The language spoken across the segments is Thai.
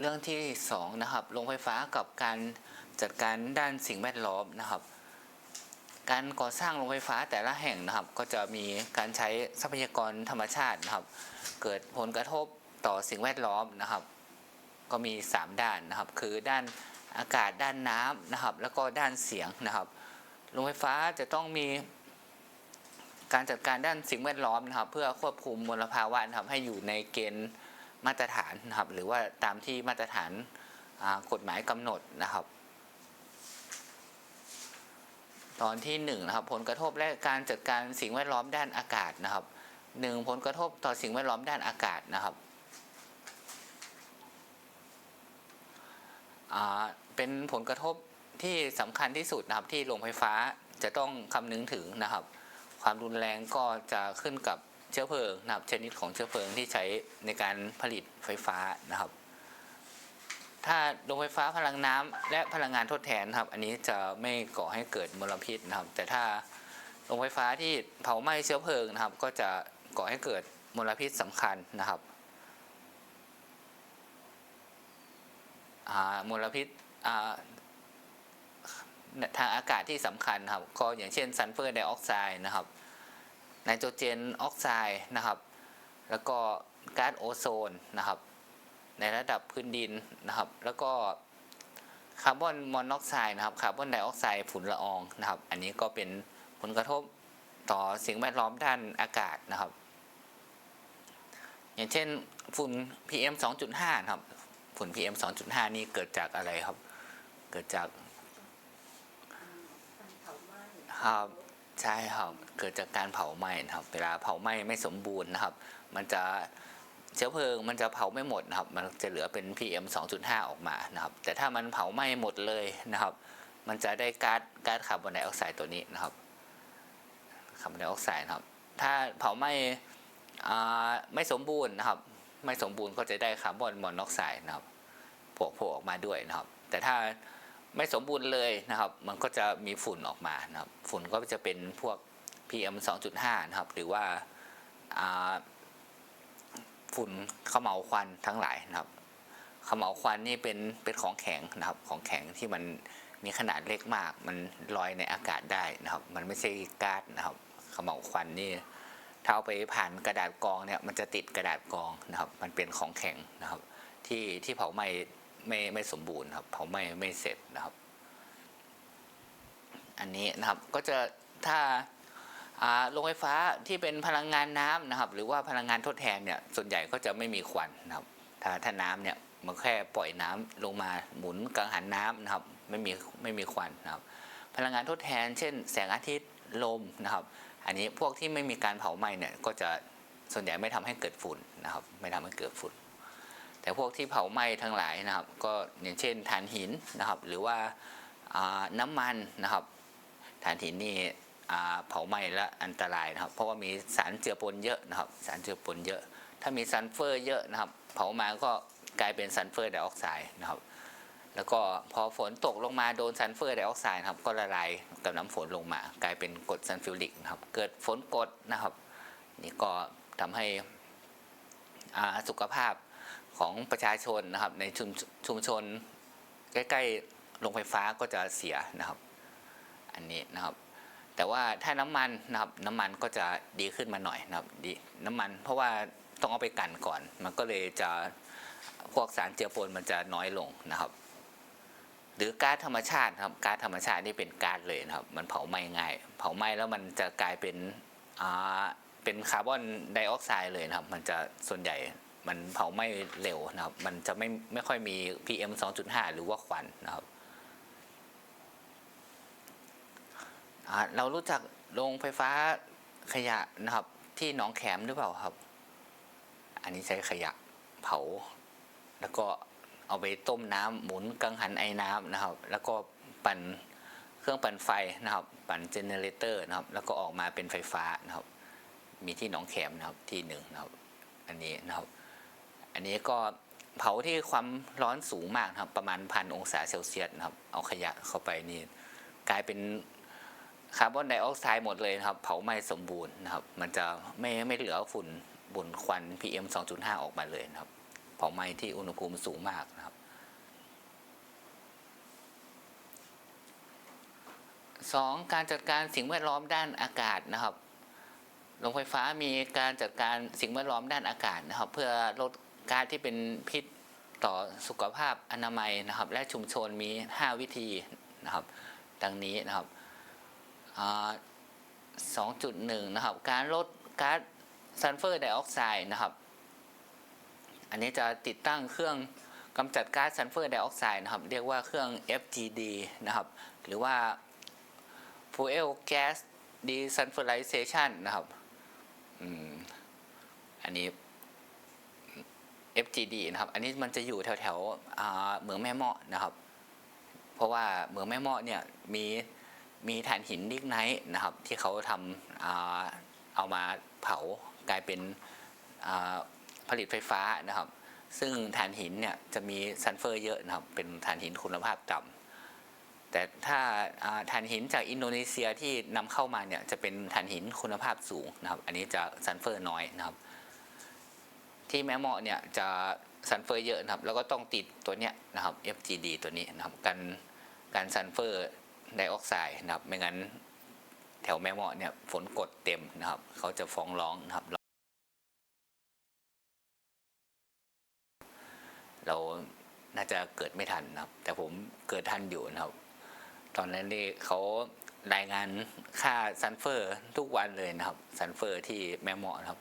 เรื่องที่สองนะครับโรงไฟฟ้ากับการจัดการด้านสิ่งแวดล้อมนะครับ การก่อสร้างโรงไฟฟ้าแต่ละแห่งนะครับ ก็จะมีการใช้ทรัพยากรธรรมชาตินะครับ เกิดผลกระทบต่อสิ่งแวดล้อมนะครับ ก็มี 3 ด้านนะครับ คือด้านอากาศด้านน้ำนะครับ แล้วก็ด้านเสียงนะครับโรงไฟฟ้าจะต้องมีการจัดการด้านสิ่งแวดล้อมนะครับ เพื่อควบคุมมลภาวะนะครับให้อยู่ในเกณฑ์ มาตรฐานนะครับ หรือว่าตามที่มาตรฐานกฎหมายกำหนดนะครับ ตอนที่หนึ่งนะครับผลกระทบและการจัดการสิ่งแวดล้อมด้านอากาศนะครับหนึ่งผลกระทบต่อสิ่งแวดล้อมด้านอากาศนะครับเป็นผลกระทบที่สำคัญที่สุดนะครับที่โรงไฟฟ้าจะต้องคำนึงถึงนะครับ ความรุนแรงก็จะขึ้นกับ เชื้อเพลิงนะครับชนิดของเชื้อเพลิงที่ใช้ในการผลิตไฟฟ้านะครับ ถ้าโรงไฟฟ้าพลังน้ำและพลังงานทดแทนครับ อันนี้จะไม่ก่อให้เกิดมลพิษนะครับ แต่ถ้าโรงไฟฟ้าที่เผาไหม้เชื้อเพลิงนะครับ ก็จะก่อให้เกิดมลพิษสำคัญนะครับอ่ามลพิษอ่าทางอากาศที่สำคัญครับ ก็อย่างเช่นซัลเฟอร์ไดออกไซด์นะครับ ไนโตรเจนออกไซด์นะครับ แล้วก็ก๊าซโอโซนนะครับ ในระดับพื้นดินนะครับ แล้วก็คาร์บอนมอนอกไซด์นะครับคาร์บอนไดออกไซด์ฝุ่นละอองนะครับ อันนี้ก็เป็นผลกระทบต่อสิ่งแวดล้อมด้านอากาศนะครับ อย่างเช่นฝุ่น PM 2.5นะครับฝุ่น PM 2.5 นี่เกิดจากอะไรครับ เกิดจากครับ ใช่ครับ เกิดจากการเผาไหม้นะครับ เวลาเผาไหม้ไม่สมบูรณ์นะครับ มันจะเชื้อเพลิงมันจะเผาไม่หมดนะครับ มันจะเหลือเป็น PM 2.5 ออกมานะครับ แต่ถ้ามันเผาไหม้หมดเลยนะครับ มันจะได้ก๊าซก๊าซคาร์บอนไดออกไซด์ตัวนี้นะครับ คาร์บอนไดออกไซด์นะครับ ถ้าเผาไหม้ไม่สมบูรณ์นะครับ ไม่สมบูรณ์ก็จะได้คาร์บอนมอนอกไซด์นะครับโผล่ออกมาด้วยนะครับ แต่ถ้า ไม่สมบูรณ์เลยนะครับ มันก็จะมีฝุ่นออกมานะครับ ฝุ่นก็จะเป็นพวก PM 2.5 นะครับ หรือว่าฝุ่นเขมเหลาวควันทั้งหลายนะครับเขมเหลาวควันนี่เป็นเป็นของแข็งนะครับ ของแข็งที่มันมีขนาดเล็กมาก มันลอยในอากาศได้นะครับ มันไม่ใช่ก๊าซนะครับเขมเหลาวควันนี่ถ้าเอาไปผ่านกระดาษกรองเนี่ย มันจะติดกระดาษกรองนะครับ มันเป็นของแข็งนะครับ ที่ที่เผาไหม้ ไม่ไม่สมบูรณ์ครับเผาไหม้ไม่เสร็จนะครับ อันนี้นะครับก็จะถ้าโรงไฟฟ้าที่เป็นพลังงานน้ำนะครับ หรือว่าพลังงานทดแทนเนี่ยส่วนใหญ่ก็จะไม่มีควันนะครับ ถ้าถ้าน้ำเนี่ยมันแค่ปล่อยน้ำลงมาหมุนกังหันน้ำนะครับ ไม่มีไม่มีควันนะครับ พลังงานทดแทน เช่น แสงอาทิตย์ลมนะครับ อันนี้พวกที่ไม่มีการเผาไหม้เนี่ยก็จะส่วนใหญ่ไม่ทำให้เกิดฝุ่นนะครับ ไม่ทำให้เกิดฝุ่น แต่พวกที่เผาไหม้ทั้งหลายนะครับ ก็อย่างเช่นถ่านหินนะครับ หรือว่าน้ำมันนะครับถ่านหินนี่เผาไหม้และอันตรายนะครับ เพราะว่ามีสารเจือปนเยอะนะครับ สารเจือปนเยอะ ถ้ามีซัลเฟอร์เยอะนะครับ เผามาก็กลายเป็นซัลเฟอร์ไดออกไซด์นะครับ แล้วก็พอฝนตกลงมาโดนซัลเฟอร์ไดออกไซด์นะครับ ก็ละลายกับน้ำฝนลงมา กลายเป็นกรดซัลฟิวริกนะครับ เกิดฝนกรดนะครับ นี่ก็ทำให้สุขภาพ ของประชาชนนะครับในชุมชุมชน ใกล้ๆโรงไฟฟ้าก็จะเสียนะครับ อันนี้นะครับ แต่ว่าถ้าน้ำมันนะครับน้ำมันก็จะดีขึ้นมาหน่อยนะครับดีน้ำมัน เพราะว่าต้องเอาไปกันก่อน มันก็เลยจะพวกสารเจือปนมันจะน้อยลงนะครับ หรือก๊าซธรรมชาติครับก๊าซธรรมชาตินี่เป็นก๊าซเลยนะครับ มันเผาไหม้ง่าย เผาไหม้แล้วมันจะกลายเป็นอ่าเป็นคาร์บอนไดออกไซด์เลยนะครับ มันจะส่วนใหญ่ มันเผาไหม้เร็วนะครับ มันจะไม่ไม่ค่อยมี PM 2.5 หรือว่าควันนะครับเรารู้จักโรงไฟฟ้าขยะนะครับ ที่หนองแขมหรือเปล่าครับ อันนี้ใช้ขยะเผา แล้วก็เอาไปต้มน้ำหมุนกังหันไอ้น้ำนะครับ แล้วก็ปั่นเครื่องปั่นไฟนะครับ ปั่นเจเนเรเตอร์นะครับ แล้วก็ออกมาเป็นไฟฟ้านะครับ มีที่หนองแขมนะครับที่หนึ่งนะครับ อันนี้นะครับ อันนี้ก็เผาที่ความร้อนสูงมากครับ ประมาณพันองศาเซลเซียสครับ เอาขยะเข้าไปนี่กลายเป็นคาร์บอนไดออกไซด์หมดเลยครับ เผาไหม้สมบูรณ์นะครับ มันจะไม่ไม่เหลือฝุ่นบุ่นควัน PM 2.5 ออกมาเลยนะครับ เผาไหม้ที่อุณหภูมิสูงมากนะครับสองการจัดการสิ่งแวดล้อมด้านอากาศนะครับโรงไฟฟ้ามีการจัดการสิ่งแวดล้อมด้านอากาศนะครับ เพื่อลด ก๊าซที่เป็นพิษต่อสุขภาพอนามัยนะครับ และชุมชนมี 5 วิธีนะครับ ดังนี้นะครับอ่า2.1 นะครับ การลดก๊าซซัลเฟอร์ไดออกไซด์นะครับ อันนี้จะติดตั้งเครื่องกำจัดก๊าซซัลเฟอร์ไดออกไซด์นะครับ เรียกว่าเครื่อง FGD นะครับ หรือว่า Fuel Gas Desulfurization นะครับอันนี้ FGD นะครับ อันนี้มันจะอยู่แถวแถวเหมืองแม่เมาะนะครับ เพราะว่าเหมืองแม่เมาะเนี่ยมีมีถ่านหินลิกไนท์นะครับ ที่เขาทำอ่าเอามาเผากลายเป็นผลิตไฟฟ้านะครับ ซึ่งถ่านหินเนี่ยจะมีซัลเฟอร์เยอะนะครับ เป็นถ่านหินคุณภาพต่ำแต่ถ้าอ่านหินจากอินโดนีเซียที่นำเข้ามาเนี่ยจะเป็นถ่านหินคุณภาพสูงนะครับ อันนี้จะซัลเฟอร์น้อยนะครับ ที่แม่เมาะเนี่ยจะซัลเฟอร์เยอะนะครับ แล้วก็ต้องติดตัวเนี้ยนะครับ FGD ตัวนี้นะครับกันการซัลเฟอร์ไดออกไซด์นะครับ ไม่งั้นแถวแม่เมาะเนี่ยฝนกดเต็มนะครับ เขาจะฟ้องร้องนะครับ เราน่าจะเกิดไม่ทันนะครับ แต่ผมเกิดทันอยู่นะครับ ตอนนั้นนี่เขารายงานค่าซัลเฟอร์ทุกวันเลยนะครับซัลเฟอร์ที่แม่เมาะนะครับ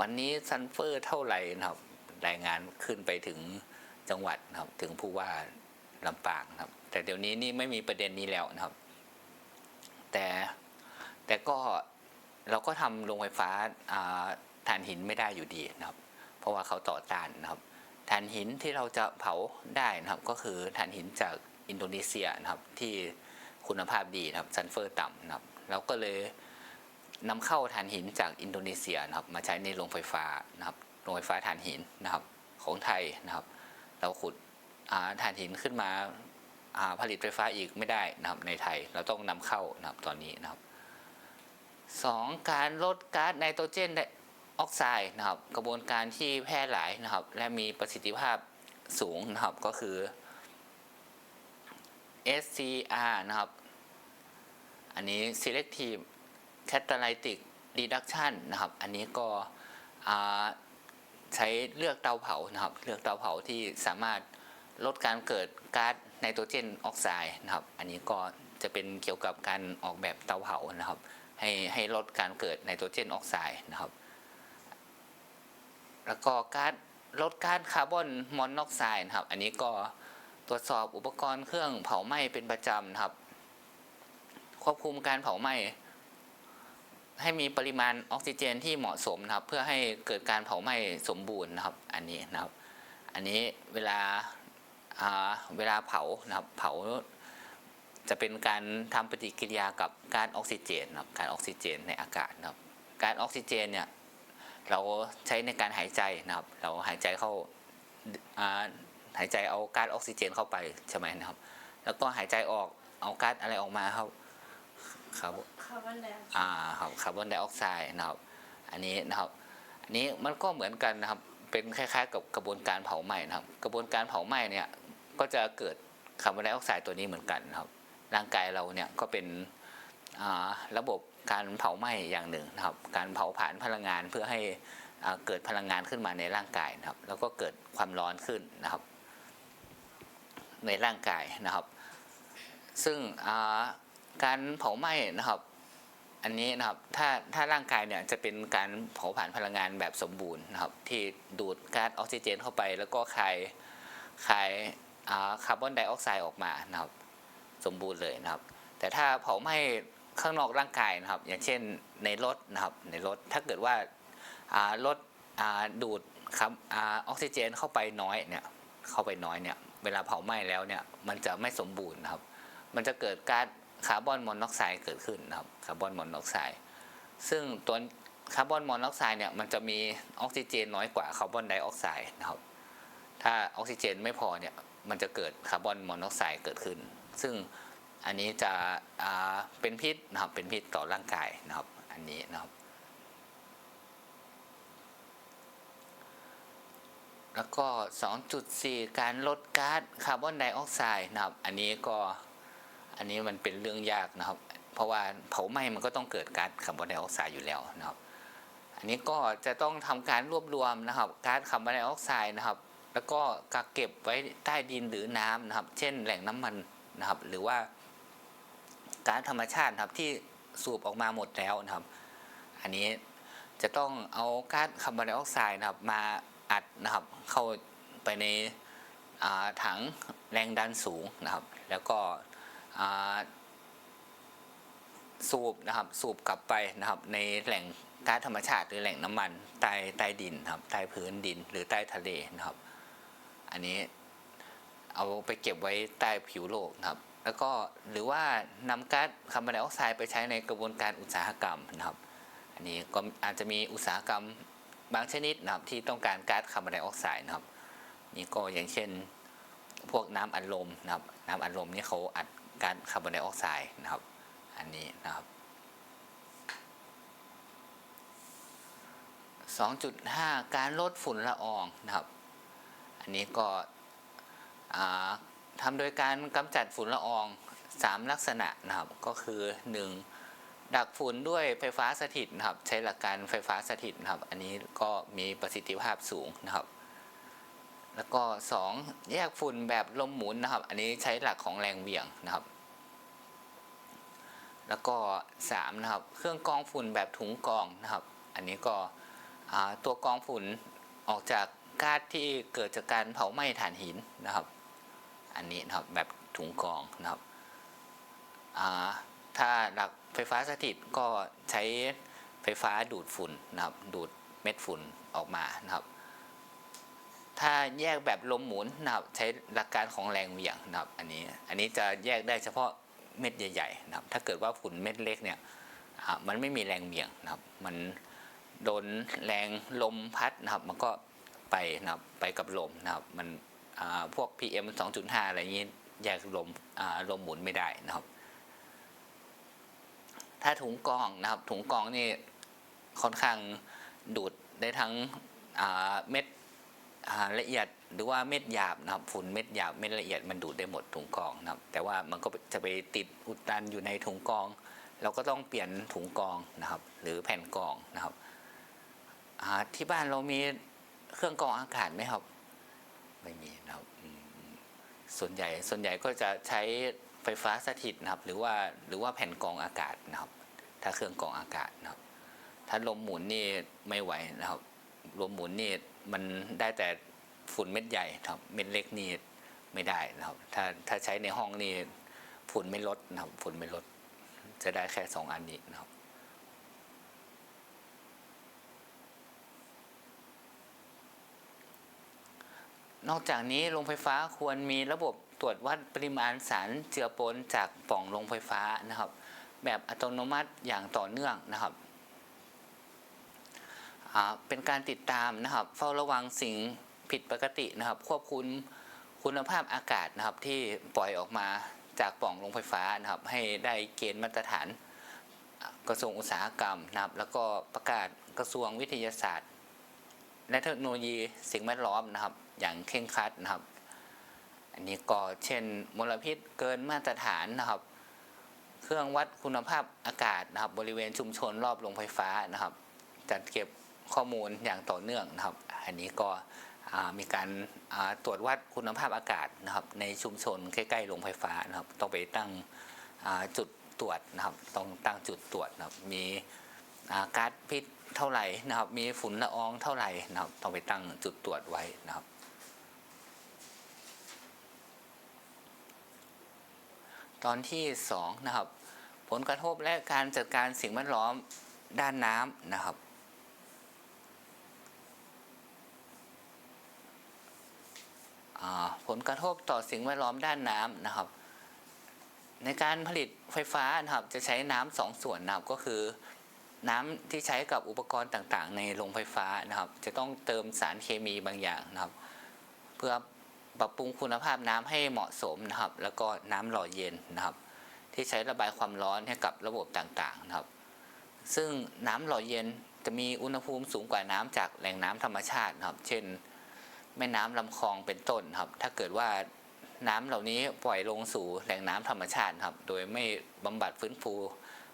วันนี้ซัลเฟอร์เท่าไหร่นะครับ รายงานขึ้นไปถึงจังหวัดนะครับ ถึงผู้ว่าลำปางนะครับ แต่เดี๋ยวนี้นี่ไม่มีประเด็นนี้แล้วนะครับ แต่แต่ก็เราก็ทำโรงไฟฟ้าอ่าถ่านหินไม่ได้อยู่ดีนะครับ เพราะว่าเขาต่อต้านนะครับถ่านหินที่เราจะเผาได้นะครับ ก็คือถ่านหินจากอินโดนีเซียนะครับที่คุณภาพดีนะครับซัลเฟอร์ต่ำนะครับ เราก็เลย นำเข้าถ่านหินจากอินโดนีเซียนะครับมาใช้ในโรงไฟฟ้านะครับโรงไฟฟ้าถ่านหินนะครับของไทยนะครับ เราขุดถ่านหินขึ้นมาผลิตไฟฟ้าอีกไม่ได้นะครับในไทยเราต้องนำเข้านะครับตอนนี้นะครับสองการลดก๊าซไนโตรเจนไดออกไซด์นะครับ กระบวนการที่แพร่หลายนะครับ และมีประสิทธิภาพสูงนะครับก็คือ SCR นะครับ อันนี้ selective catalytic reduction นะครับ อันนี้ก็ใช้เลือกเตาเผานะครับ เลือกเตาเผาที่สามารถลดการเกิดก๊าซไนโตรเจนออกไซด์นะครับ อันนี้ก็จะเป็นเกี่ยวกับการออกแบบเตาเผานะครับ ให้ให้ลดการเกิดไนโตรเจนออกไซด์นะครับ แล้วก็ก๊าซลดก๊าซคาร์บอนมอนอกไซด์นะครับ อันนี้ก็ตรวจสอบอุปกรณ์เครื่องเผาไหม้เป็นประจำนะครับ ควบคุมการเผาไหม้ ให้มีปริมาณออกซิเจนที่เหมาะสมนะครับ เพื่อให้เกิดการเผาไหม้สมบูรณ์นะครับ อันนี้นะครับ อันนี้เวลาเวลาเผานะครับ เผาจะเป็นการทำปฏิกิริยากับกาซออกซิเจนนะครับการออกซิเจนในอากาศนะครับ กาซออกซิเจนเนี่ยเราใช้ในการหายใจนะครับ เราหายใจเข้าอ่าหายใจเอาก๊าซออกซิเจนเข้าไปใช่ไหมนะครับ แล้วก็หายใจออกเอาก๊าซอะไรออกมาครับ ครับคาร์บอนไดออกไซด์อ่าครับคาร์บอนไดออกไซด์นะครับ อันนี้นะครับ อันนี้มันก็เหมือนกันนะครับ เป็นคล้าย ๆ กับกระบวนการเผาไหม้นะครับ กระบวนการเผาไหม้เนี่ยก็จะเกิดคาร์บอนไดออกไซด์ตัวนี้เหมือนกันนะครับ ร่างกายเราเนี่ยก็เป็นอ่าระบบการเผาไหม้อย่างหนึ่งนะครับ การเผาผลาญพลังงานเพื่อให้อ่าเกิดพลังงานขึ้นมาในร่างกายนะครับ แล้วก็เกิดความร้อนขึ้นนะครับ ในร่างกายนะครับ ซึ่งอ่า การเผาไหม้นะครับ อันนี้นะครับถ้าถ้าร่างกายเนี่ยจะเป็นการเผาผลาญพลังงานแบบสมบูรณ์นะครับ ที่ดูดก๊าซออกซิเจนเข้าไป แล้วก็คายคายคาร์บอนไดออกไซด์ออกมานะครับ สมบูรณ์เลยนะครับ แต่ถ้าเผาไหม้ข้างนอกร่างกายนะครับ อย่างเช่นในรถนะครับในรถถ้าเกิดว่ารถดูดครับออกซิเจนเข้าไปน้อยเนี่ยเข้าไปน้อยเนี่ยเวลาเผาไหม้แล้วเนี่ยมันจะไม่สมบูรณ์นะครับ มันจะเกิดก๊าซ คาร์บอนมอนอกไซด์เกิดขึ้นนะครับคาร์บอนมอนอกไซด์ซึ่งตัวคาร์บอนมอนอกไซด์เนี่ยมันจะมีออกซิเจนน้อยกว่าคาร์บอนไดออกไซด์นะครับถ้าออกซิเจนไม่พอเนี่ยมันจะเกิดคาร์บอนมอนอกไซด์เกิดขึ้น ซึ่งอันนี้จะอ่าเป็นพิษนะครับเป็นพิษต่อร่างกายนะครับอันนี้นะครับ แล้วก็ 2.4 การลดก๊าซคาร์บอนไดออกไซด์นะครับ อันนี้ก็ อันนี้มันเป็นเรื่องยากนะครับ เพราะว่าเผาไหม้มันก็ต้องเกิดก๊าซคาร์บอนไดออกไซด์อยู่แล้วนะครับ อันนี้ก็จะต้องทำการรวบรวมนะครับก๊าซคาร์บอนไดออกไซด์นะครับ แล้วก็กักเก็บไว้ใต้ดินหรือน้ำนะครับ เช่น แหล่งน้ำมันนะครับ หรือว่าก๊าซธรรมชาตินะครับที่สูบออกมาหมดแล้วนะครับ อันนี้จะต้องเอาก๊าซคาร์บอนไดออกไซด์นะครับมาอัดนะครับเข้าไปในถังแรงดันสูงนะครับ แล้วก็ สูบนะครับสูบกลับไปนะครับในแหล่งก๊าซธรรมชาติหรือแหล่งน้ำมันใต้ใต้ดินครับใต้พื้นดินหรือใต้ทะเลนะครับ อันนี้เอาไปเก็บไว้ใต้ผิวโลกนะครับ แล้วก็หรือว่านำก๊าซคาร์บอนไดออกไซด์ไปใช้ในกระบวนการอุตสาหกรรมนะครับ อันนี้ก็อาจจะมีอุตสาหกรรมบางชนิดนะครับที่ต้องการก๊าซคาร์บอนไดออกไซด์นะครับ นี่ก็อย่างเช่นพวกน้ำอัดลมนะครับ น้ำอัดลมนี่เขาอัด ก๊าซคาร์บอนไดออกไซด์นะครับ อันนี้นะครับ 2.5 การลดฝุ่นละอองนะครับ อันนี้ก็ทำโดยการกำจัดฝุ่นละออง 3 ลักษณะนะครับ ก็คือ 1. ดักฝุ่นด้วยไฟฟ้าสถิตนะครับ ใช้หลักการไฟฟ้าสถิตนะครับ อันนี้ก็มีประสิทธิภาพสูงนะครับ แล้วก็ 2. แยกฝุ่นแบบลมหมุนนะครับ อันนี้ใช้หลักของแรงเหวี่ยงนะครับ แล้วก็ 3 นะครับ เครื่องกรองฝุ่นแบบถุงกรองนะครับ อันนี้ก็ตัวกรองฝุ่นออกจากก๊าซที่เกิดจากการเผาไหม้ถ่านหินนะครับ อันนี้นะครับแบบถุงกรองนะครับถ้าหลักไฟฟ้าสถิตก็ใช้ไฟฟ้าดูดฝุ่นนะครับ ดูดเม็ดฝุ่นออกมานะครับ ถ้าแยกแบบลมหมุนนะครับใช้หลักการของแรงเหวี่ยงนะครับอันนี้อันนี้จะแยกได้เฉพาะเม็ดใหญ่ๆนะครับถ้าเกิดว่าฝุ่นเม็ดเล็กเนี่ยอ่ามันไม่มีแรงเหวี่ยงนะครับ มันโดนแรงลมพัดนะครับ มันก็ไปนะครับไปกับลมนะครับมันอ่าพวก PM 2.5 อะไรอย่างนี้แยกลมลมหมุนไม่ได้นะครับ ถ้าถุงกองนะครับถุงกองนี่ค่อนข้างดูดได้ทั้งอ่าเม็ด ละเอียดหรือว่าเม็ดหยาบนะครับฝุ่นเม็ดหยาบเม็ดละเอียดมันดูดได้หมดถุงกองนะครับ แต่ว่ามันก็จะไปติดอุดตันอยู่ในถุงกอง เราก็ต้องเปลี่ยนถุงกองนะครับ หรือแผ่นกองนะครับที่บ้านเรามีเครื่องกรองอากาศไหมครับ ไม่มีนะครับส่วนใหญ่ส่วนใหญ่ก็จะใช้ไฟฟ้าสถิตนะครับ หรือว่าหรือว่าแผ่นกรองอากาศนะครับ ถ้าเครื่องกรองอากาศนะครับ ถ้าลมหมุนนี่ไม่ไหวนะครับลมหมุนนี่ มันได้แต่ฝุ่นเม็ดใหญ่ครับ เม็ดเล็กนี่ไม่ได้นะครับ ถ้าถ้าใช้ในห้องนี่ฝุ่นไม่ลดนะครับ ฝุ่นไม่ลด จะได้แค่สองอันนี้นะครับนอกจากนี้โรงไฟฟ้าควรมีระบบตรวจวัดปริมาณสารเจือปนจากปล่องโรงไฟฟ้านะครับ แบบอัตโนมัติอย่างต่อเนื่องนะครับ เป็นการติดตามนะครับเฝ้าระวังสิ่งผิดปกตินะครับ ควบคุมคุณภาพอากาศนะครับที่ปล่อยออกมาจากปล่องโรงไฟฟ้านะครับ ให้ได้เกณฑ์มาตรฐานกระทรวงอุตสาหกรรมนะครับ แล้วก็ประกาศกระทรวงวิทยาศาสตร์ และเทคโนโลยีสิ่งแวดล้อมนะครับ อย่างเคร่งครัดนะครับ อันนี้ก็เช่นมลพิษเกินมาตรฐานนะครับ เครื่องวัดคุณภาพอากาศนะครับ บริเวณชุมชนรอบโรงไฟฟ้านะครับ จัดเก็บ ข้อมูลอย่างต่อเนื่องนะครับ อันนี้ก็มีการตรวจวัดคุณภาพอากาศนะครับในชุมชนใกล้ๆโรงไฟฟ้านะครับ ต้องไปตั้งจุดตรวจนะครับต้องตั้งจุดตรวจนะครับมีก๊าซพิษเท่าไหร่นะครับ มีฝุ่นละอองเท่าไหร่นะครับ ต้องไปตั้งจุดตรวจไว้นะครับ ตอนที่สองนะครับ ผลกระทบและการจัดการสิ่งแวดล้อมด้านน้ำนะครับ อ่า ผลกระทบต่อสิ่งแวดล้อมด้านน้ำนะครับ ในการผลิตไฟฟ้านะครับจะใช้น้ำสองส่วนนะครับก็คือ น้ำที่ใช้กับอุปกรณ์ต่างๆ ในโรงไฟฟ้านะครับ จะต้องเติมสารเคมีบางอย่างนะครับ เพื่อปรับปรุงคุณภาพน้ำให้เหมาะสมนะครับ แล้วก็น้ำหล่อเย็นนะครับ ที่ใช้ระบายความร้อนให้กับระบบต่างๆนะครับ ซึ่งน้ำหล่อเย็นจะมีอุณหภูมิสูงกว่าน้ำจากแหล่งน้ำธรรมชาตินะครับ เช่น แม่น้ำลำคลองเป็นต้นครับ ถ้าเกิดว่าน้ำเหล่านี้ปล่อยลงสู่แหล่งน้ำธรรมชาติครับ โดยไม่บำบัดฟื้นฟู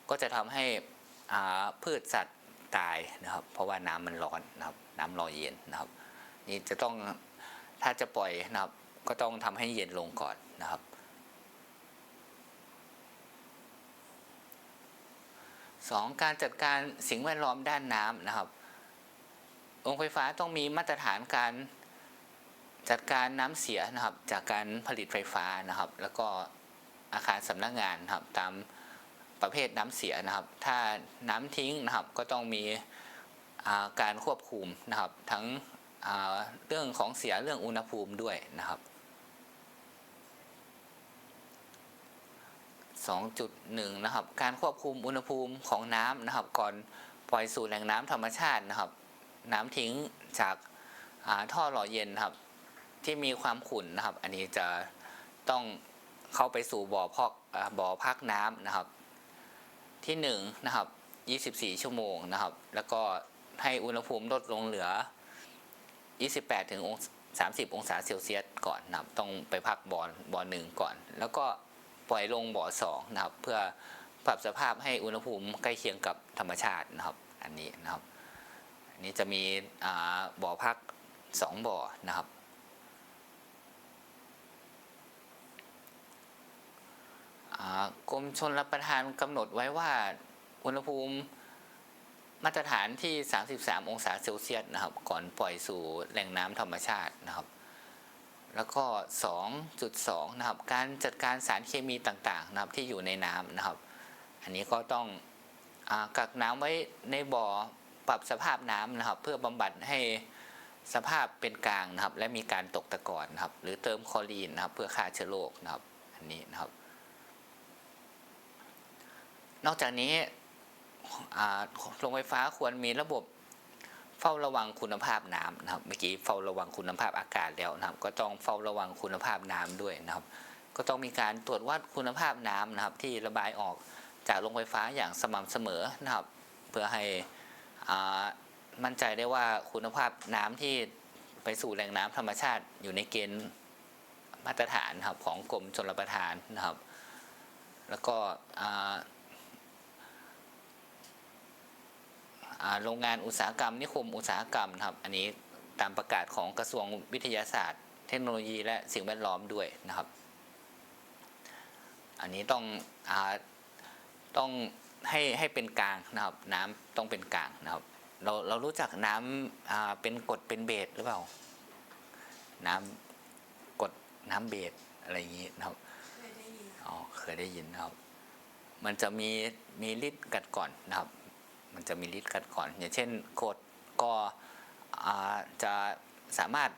ก็จะทำให้พืชสัตว์ตายนะครับ เพราะว่าน้ำมันร้อนนะครับ น้ำรอเย็นนะครับ นี่จะต้องถ้าจะปล่อยนะครับ ก็ต้องทำให้เย็นลงก่อนนะครับสองการจัดการสิ่งแวดล้อมด้านน้ำนะครับ องค์ไฟฟ้าต้องมีมาตรฐานการ จัดการน้ำเสียนะครับจากการผลิตไฟฟ้านะครับ แล้วก็อาคารสำนักงานนะครับตามประเภทน้ำเสียนะครับ ถ้าน้ำทิ้งนะครับก็ต้องมีาการควบคุมนะครับ ทั้งเรื่องของเสียเรื่องอุณหภูมิด้วยนะครับ2.1นะครับการควบคุมอุณหภูมิของน้ำนะครับ ก่อนปล่อยสู่แหล่งน้ำธรรมชาตินะครับ น้ำทิ้งจากาท่อหล่อเย็นนะครับ ที่มีความขุ่นนะครับ อันนี้จะต้องเข้าไปสู่บ่อพอกบ่อพักน้ำนะครับ ที่1นงนะครับ24 ชั่วโมงนะครับ แล้วก็ให้อุณหภูมิลดลงเหลือ 28 ถึงองศา30 องศาเซลเซียสก่อนนะครับ ต้องไปพักบ่อบ่อหนึ่งก่อน แล้วก็ปล่อยลงบ่อสองนะครับ เพื่อปรับสภาพให้อุณหภูมิใกล้เคียงกับธรรมชาตินะครับ อันนี้นะครับ อันนี้จะมีบ่อพักสองบ่อนะครับ อ่า กรมชนรับประทานกำหนดไว้ว่าอุณหภูมิมาตรฐานที่ 33 องศาเซลเซียสนะครับ ก่อนปล่อยสู่แหล่งน้ำธรรมชาตินะครับ แล้วก็ 2.2 นะครับ การจัดการสารเคมีต่างๆนะครับที่อยู่ในน้ำนะครับ อันนี้ก็ต้องอกักน้ำไว้ในบ่อปรับสภาพน้ำนะครับ เพื่อบำบัดให้สภาพเป็นกลางนะครับ และมีการตกตะกอนนะครับ หรือเติมคลอรีนนะครับ เพื่อฆ่าเชื้อโรคนะครับ อันนี้นะครับ นอกจากนี้โรงไฟฟ้าควรมีระบบเฝ้าระวังคุณภาพน้ำนะครับเมื่อกี้เฝ้าระวังคุณภาพอากาศแล้วนะครับ ก็ต้องเฝ้าระวังคุณภาพน้ำด้วยนะครับ ก็ต้องมีการตรวจวัดคุณภาพน้ำนะครับ ที่ระบายออกจากโรงไฟฟ้าอย่างสม่ำเสมอนะครับ เพื่อให้มั่นใจได้ว่าคุณภาพน้ำที่ไปสู่แหล่งน้ำธรรมชาติอยู่ในเกณฑ์มาตรฐานนะครับของกรมชลประทานนะครับ แล้วก็อ่า อ่า โรงงานอุตสาหกรรมนิคมอุตสาหกรรมนะครับ อันนี้ตามประกาศของกระทรวงวิทยาศาสตร์ เทคโนโลยีและสิ่งแวดล้อมด้วยนะครับ อันนี้ต้องอาต้องให้ให้เป็นกลางนะครับ น้ำต้องเป็นกลางนะครับ เราเรารู้จักน้ำอ่าเป็นกรดเป็นเบสหรือเปล่า น้ำกรดน้ำเบสอะไรอย่างนี้นะครับเคยได้ยินอ๋อเคยได้ยินนะครับ มันจะมีมีฤทธิ์กัดก่อนนะครับ มันจะมีฤทธิ์กัดก่อน อย่างเช่นกรดก็จะสามารถ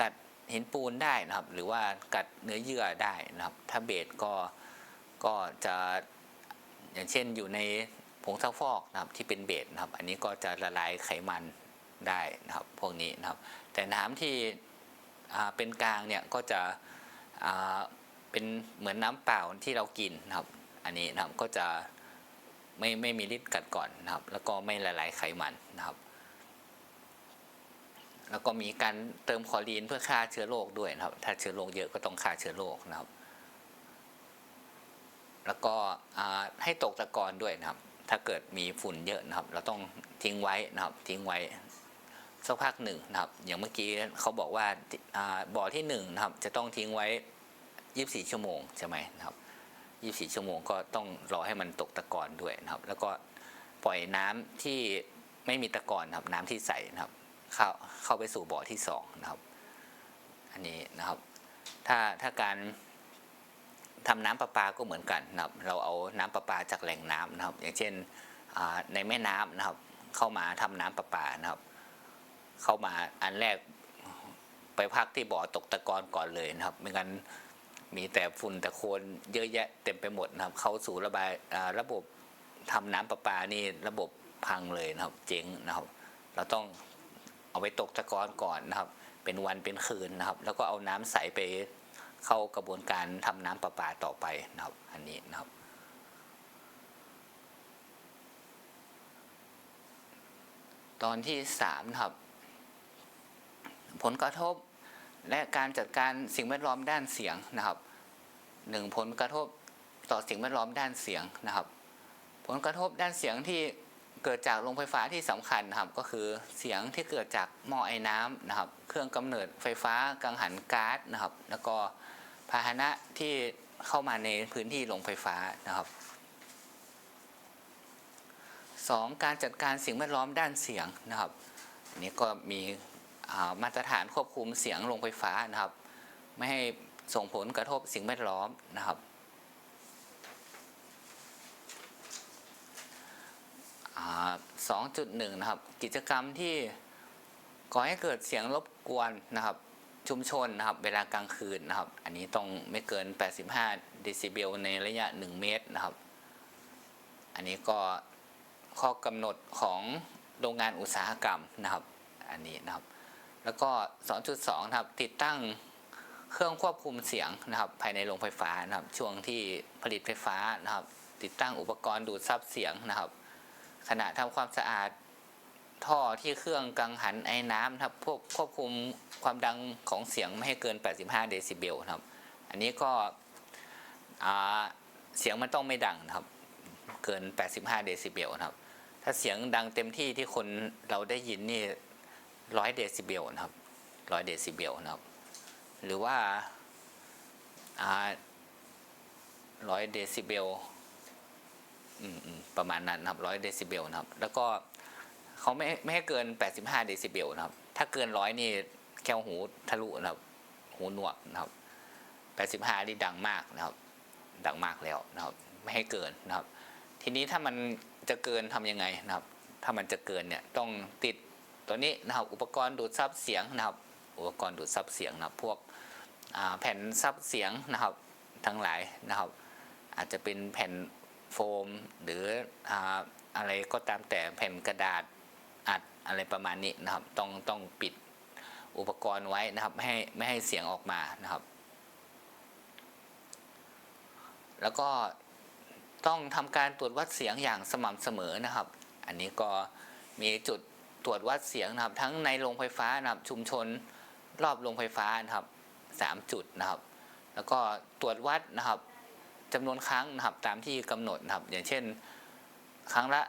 กัดหินปูนได้นะครับ หรือว่ากัดเนื้อเยื่อได้นะครับ ถ้าเบสก็ก็จะอย่างเช่นอยู่ในผงซักฟอกนะครับที่เป็นเบสนะครับ อันนี้ก็จะละลายไขมันได้นะครับพวกนี้นะครับ แต่น้ำที่เป็นกลางเนี่ยก็จะเป็นเหมือนน้ำเปล่าที่เรากินนะครับ อันนี้นะครับก็จะ ไม่ไม่มีฤทธิ์กัดก่อนนะครับ แล้วก็ไม่ละลายไขมันนะครับ แล้วก็มีการเติมคลอรีนเพื่อฆ่าเชื้อโรคด้วยนะครับ ถ้าเชื้อโรคเยอะก็ต้องฆ่าเชื้อโรคนะครับ แล้วก็ให้ตกตะกอนด้วยนะครับ ถ้าเกิดมีฝุ่นเยอะนะครับ เราต้องทิ้งไว้นะครับ ทิ้งไว้สักพักหนึ่งนะครับ อย่างเมื่อกี้เขาบอกว่าอ่าบ่อที่หนึ่งนะครับ จะต้องทิ้งไว้ 24 ชั่วโมงใช่ไหมนะครับ 24 ชั่วโมงก็ต้องรอให้มันตกตะกอนด้วยนะครับ แล้วก็ปล่อยน้ำที่ไม่มีตะกอนนะครับน้ำที่ใสนะครับ เข้าเข้าไปสู่บ่อที่สองนะครับ อันนี้นะครับ ถ้าถ้าการทำน้ำประปาก็เหมือนกันนะครับ เราเอาน้ำประปาจากแหล่งน้ำนะครับ อย่างเช่นในแม่น้ำนะครับ เข้ามาทำน้ำประปานะครับ เข้ามาอันแรกไปพักที่บ่อตกตะกอนก่อนเลยนะครับ ไม่งั้น มีแต่ฝุ่นแต่โคลนเยอะแยะเต็มไปหมดนะครับ เข้าสู่ระบายระบบทำน้ำประปานี่ระบบพังเลยนะครับ เจ๊งนะครับ เราต้องเอาไปตกตะกอนก่อนนะครับ เป็นวันเป็นคืนนะครับ แล้วก็เอาน้ำใสไปเข้ากระบวนการทำน้ำประปาต่อไปนะครับ อันนี้นะครับตอนที่สามนะครับ ผลกระทบ และการจัดการสิ่งแวดล้อมด้านเสียงนะครับหนึ่งผลกระทบต่อสิ่งแวดล้อมด้านเสียงนะครับ ผลกระทบด้านเสียงที่เกิดจากโรงไฟฟ้าที่สำคัญนะครับ ก็คือเสียงที่เกิดจากหม้อไอ้น้ำนะครับ เครื่องกำเนิดไฟฟ้ากังหันก๊าซนะครับ แล้วก็พาหนะที่เข้ามาในพื้นที่โรงไฟฟ้านะครับสองการจัดการสิ่งแวดล้อมด้านเสียงนะครับอันนี้ก็มี มาตรฐานควบคุมเสียงโรงไฟฟ้านะครับ ไม่ให้ส่งผลกระทบสิ่งแวดล้อมนะครับสองจุดหนึ่งนะครับ กิจกรรมที่ก่อให้เกิดเสียงรบกวนนะครับ ชุมชนนะครับ เวลากลางคืนนะครับ อันนี้ต้องไม่เกิน 85 เดซิเบลในระยะ 1 เมตรนะครับ อันนี้ก็ข้อกำหนดของโรงงานอุตสาหกรรมนะครับ อันนี้นะครับ แล้วก็ 2.2นะครับติดตั้งเครื่องควบคุมเสียงนะครับ ภายในโรงไฟฟ้านะครับ ช่วงที่ผลิตไฟฟ้านะครับ ติดตั้งอุปกรณ์ดูดซับเสียงนะครับ ขณะทำความสะอาดท่อที่เครื่องกังหันไอ้น้ำนะครับพวกควบคุมความดังของเสียงไม่ให้เกิน 85 เดซิเบลนะครับ อันนี้ก็เสียงมันต้องไม่ดังนะครับ เกิน 85 เดซิเบลนะครับ ถ้าเสียงดังเต็มที่ที่คนเราได้ยินนี่ 100เดซิเบลนะครับ100เดซิเบลนะครับ หรือว่าอ่า100เดซิเบลประมาณนั้นนะครับร้อยเดซิเบลนะครับ แล้วก็เขาไม่ไม่ให้เกิน 85 เดซิเบลนะครับ ถ้าเกินร้อยนี่แก้วหูทะลุนะครับ หูหนวกนะครับ 85 นี่ดังมากนะครับ ดังมากแล้วนะครับ ไม่ให้เกินนะครับ ทีนี้ถ้ามันจะเกินทำยังไงนะครับ ถ้ามันจะเกินเนี่ยต้องติด ตัวนี้นะครับอุปกรณ์ดูดซับเสียงนะครับอุปกรณ์ดูดซับเสียงนะครับพวกแผ่นซับเสียงนะครับทั้งหลายนะครับ อาจจะเป็นแผ่นโฟมหรืออ่าอะไรก็ตามแต่แผ่นกระดาษอัดอะไรประมาณนี้นะครับ ต้องต้องปิดอุปกรณ์ไว้นะครับไม่ให้ไม่ให้เสียงออกมานะครับ แล้วก็ต้องทำการตรวจวัดเสียงอย่างสม่ำเสมอนะครับ อันนี้ก็มีจุด ตรวจวัดเสียงนะครับ ทั้งในโรงไฟฟ้านะครับชุมชนรอบโรงไฟฟ้านะครับสามจุดนะครับ แล้วก็ตรวจวัดนะครับจำนวนครั้งนะครับตามที่กำหนดนะครับ อย่างเช่นครั้งละ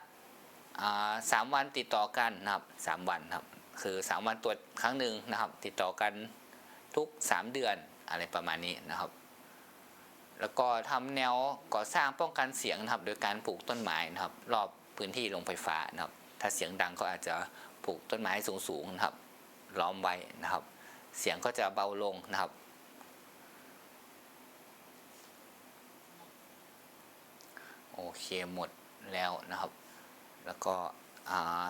สามวันติดต่อกันนะครับสามวันครับคือสามวันตรวจครั้งหนึ่งนะครับ ติดต่อกันทุกสามเดือนอะไรประมาณนี้นะครับ แล้วก็ทำแนวก่อสร้างป้องกันเสียงนะครับ โดยการปลูกต้นไม้นะครับ รอบพื้นที่โรงไฟฟ้านะครับ ถ้าเสียงดังก็อาจจะ ปลูกต้นไม้สูงๆนะครับ ล้อมไว้นะครับ เสียงก็จะเบาลงนะครับ โอเคหมดแล้วนะครับ แล้วก็อ่า